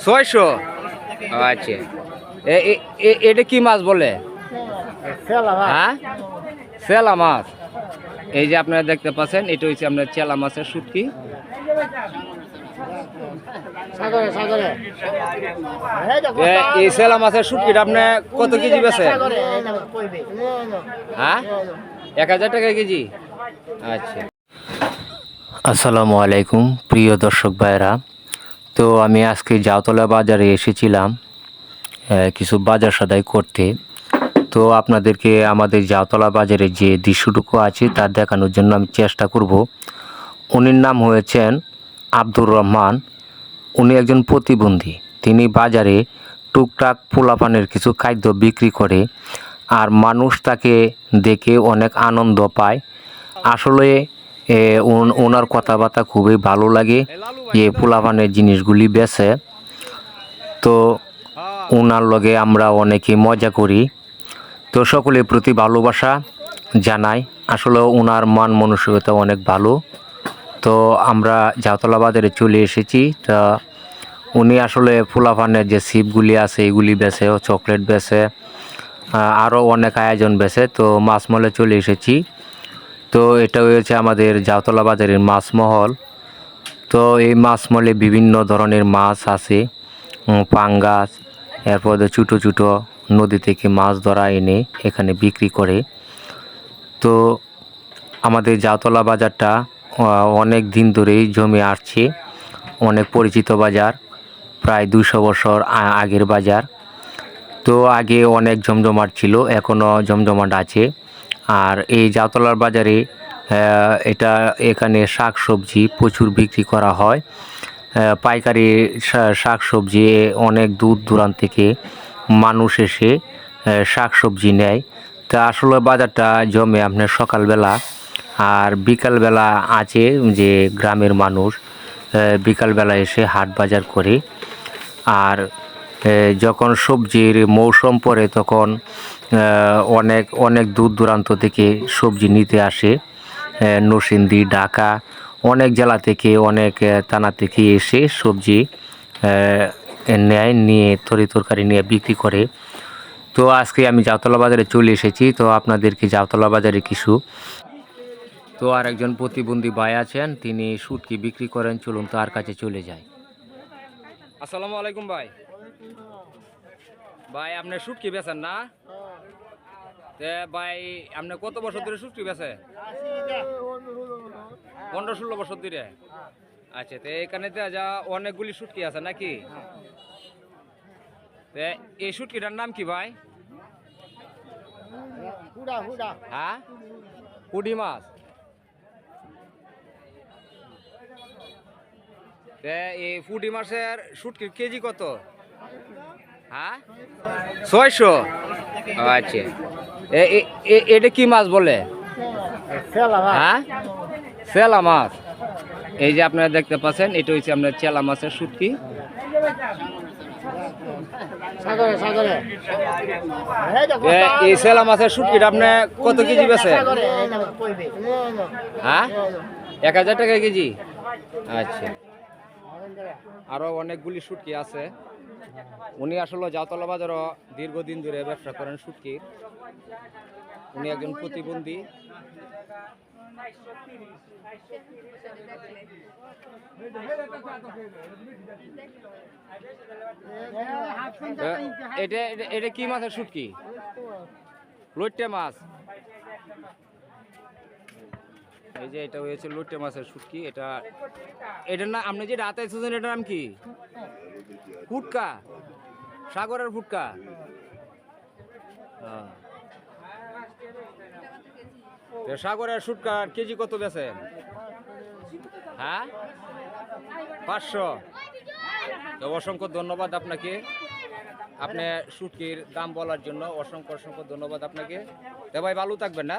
ছয়শো? আচ্ছা। এ- এ- এ- এটা কি মাছ বলে? হ্যাঁ? চেলা মাছ। এই যে আপনারা দেখতে পাচ্ছেন এটা হচ্ছে আপনার চেলা মাছের শুটকি সাগরে সাগরে। এ- এই চেলা মাছের শুটকিটা আপনি কত কেজি বেছে হ্যাঁ? এক হাজার টাকা কেজি? আচ্ছা। আসসালামু আলাইকুম প্রিয় দর্শক ভাইরা তো আমি আজকে জাওতলা বাজারে এসেছিলাম কিছু বাজার সদাই করতে। তো আপনাদেরকে আমাদের জাওতলা বাজারে যে দৃশ্যটুকু আছে তা দেখানোর জন্য আমি চেষ্টা করব। উনির নাম হয়েছেন আব্দুর রহমান। উনি একজন প্রতিবন্ধী। তিনি বাজারে টুকটাক পোলাপানের কিছু খাদ্য বিক্রি করে আর মানুষ তাকে দেখে অনেক আনন্দ পায়। আসলে ওনার কথাবার্তা খুবই ভালো লাগে। যে পোলাপানের জিনিসগুলি বেছে। তো ওনার লগে আমরা অনেকে মজা করি। তো সকলের প্রতি ভালোবাসা জানাই। আসলে ওনার মান মানসিকতা অনেক ভালো। তো আমরা জাতলা চলে এসেছি। তা উনি আসলে ফুলাফানের যে সিপগুলি আছে, এগুলি বেছে, চকলেট বেছে আরও অনেক আয়োজন বেছে। তো মাছ মলে চলে এসেছি। তো এটা হয়েছে আমাদের জাতলা বাজারের মাছ মহল তো এই মাছ মলে বিভিন্ন ধরনের মাছ আছে পাঙ্গাস, এরপর ছোটো ছোটো নদী থেকে মাছ ধরা এনে এখানে বিক্রি করে। তো আমাদের জাতলা বাজারটা অনেক দিন ধরেই জমে আসছে, অনেক পরিচিত বাজার, প্রায় দুশো বছর আগের বাজার। তো আগে অনেক জমজমাট ছিল এখনও জমজমাট আছে। আর এই জাতলার বাজারে এটা এখানে শাক সবজি প্রচুর বিক্রি করা হয়। পাইকারি শাক সবজি অনেক দূর দূরান্ত থেকে মানুষ এসে শাক সবজি নেয়। তা আসলে বাজারটা জমে আপনার সকালবেলা আর বিকালবেলা আছে যে গ্রামের মানুষ বিকালবেলা এসে হাট বাজার করে। আর যখন সবজির মৌসুম পড়ে তখন অনেক অনেক দূর দূরান্ত থেকে সবজি নিতে আসে নরসিংদী, ঢাকা, অনেক জেলা থেকে, অনেক থানা থেকে এসে সবজি নেয়, নিয়ে তরি তরকারি নিয়ে বিক্রি করে। তো আজকে আমি জাওতলা বাজারে চলে এসেছি, তো আপনাদেরকে জাওতলা বাজারে কিছু। তো আর একজন প্রতিবন্ধী ভাই আছেন, তিনি শুটকি বিক্রি করেন, চলুন তার কাছে চলে যাই। আসসালামু আলাইকুম ভাই। ভাই আপনি শুটকি বেচেন না? তে ভাই আপনি কত বছর ধরে শুটকি বেছে পনেরো ষোলো বছর ধরে? আচ্ছা তো এখানে তো যা অনেকগুলি শুটকি আছে নাকি? তে এই শুটকিটার নাম কি ভাই? হ্যাঁ? পুডি মাছ। এই পুডি মাছের শুটকির কেজি কত? হ্যাঁ? ছয়শো? আচ্ছা। এটা কি মাছ বলে? হ্যাঁ? চেলা মাছ। এই যে আপনারা দেখতে পাচ্ছেন এটা হচ্ছে আপনার চেলা মাছের শুটকি এই চেলা মাছের শুটকিটা আপনি কত কেজি বেছে হ্যাঁ? এক হাজার টাকা কেজি? আচ্ছা। আরও অনেকগুলি শুটকি আছে। উনি আসলে জাতলা বাজারও দীর্ঘদিন ধরে ব্যবসা করেন শুটকির উনি একজন প্রতিবন্ধী। এটা এটা- কি মাছের শুটকি লইট্টে মাছ। এই যে এটা হয়েছে লইট্টে মাছের শুটকি, এটা এটার না আপনি যে রাতে এসেছেন, এটার নাম কি? ফুটকা। সাগরের ফুটকা। সাগরের ফুটকার কেজি কত বেছেন হ্যাঁ? পাঁচশো। অসংখ্য ধন্যবাদ আপনাকে। আপনি শুটকির দাম বলার জন্য অসংখ্য অসংখ্য ধন্যবাদ আপনাকে। তো ভাই ভালো থাকবেন, না?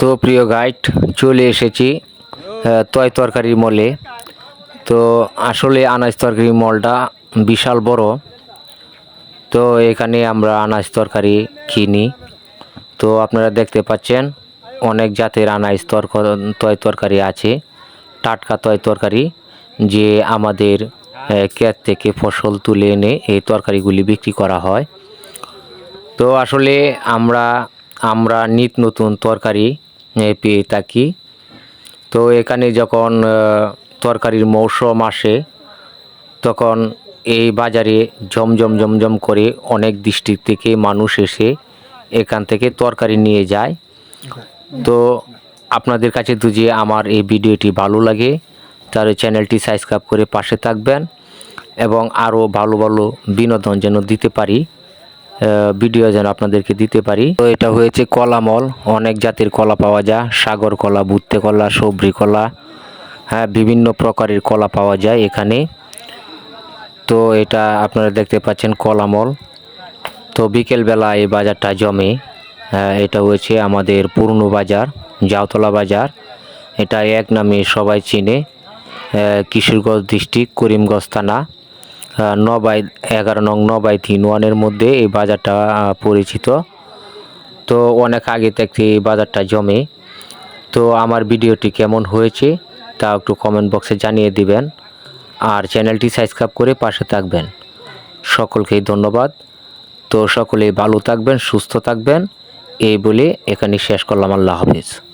তো প্রিয় গাইড চলে এসেছি তয় তরকারি মলে তো আসলে আনাজ তরকারি মলটা বিশাল বড়। তো এখানে আমরা আনাজ তরকারি কিনি। তো আপনারা দেখতে পাচ্ছেন, অনেক জাতের আনাজ তরক, তয় তরকারি আছে। টাটকা তয় তরকারি, যে আমাদের ক্ষেত থেকে ফসল তুলে এনে এই তরকারিগুলি বিক্রি করা হয়। তো আসলে আমরা আমরা নিত নতুন তরকারি পেয়ে থাকি তো এখানে যখন তরকারির মৌসুম আসে, তখন এই বাজারে জমজম জমজম করে অনেক ডিস্ট্রিক্ট থেকে মানুষ এসে এখান থেকে তরকারি নিয়ে যায়। তো আপনাদের কাছে যদি আমার এই ভিডিওটি ভালো লাগে, তাহলে চ্যানেলটি সাবস্ক্রাইব করে পাশে থাকবেন এবং আরও ভালো ভালো বিনোদন যেন দিতে পারি। ভিডিও যেন আপনাদেরকে দিতে পারি। তো এটা হয়েছে কলামল। অনেক জাতের কলা পাওয়া যায়। সাগর কলা বুত্তে কলা সবরি কলা হ্যাঁ বিভিন্ন প্রকারের কলা পাওয়া যায় এখানে। তো এটা আপনারা দেখতে পাচ্ছেন কলামল। তো বিকেলবেলা এই বাজারটা জমে। হ্যাঁ, এটা হয়েছে আমাদের পুরনো বাজার জাওতলা বাজার। এটা এক নামে সবাই চিনে। কিশোরগঞ্জ ডিস্ট্রিক্ট করিমগঞ্জ থানা। আহ, নবাই এগারো নং নবাই তিন ওয়ানের মধ্যে এই বাজারটা পরিচিত। তো অনেক আগে থেকে এই বাজারটা জমে। তো আমার ভিডিওটি কেমন হয়েছে তা একটু কমেন্ট বক্সে জানিয়ে দিবেন আর চ্যানেলটি সাবস্ক্রাইব করে পাশে থাকবেন। সকলকেই ধন্যবাদ। তো সকলেই ভালো থাকবেন সুস্থ থাকবেন। এই বলে এখানে শেষ করলাম। আল্লাহ হাফিজ।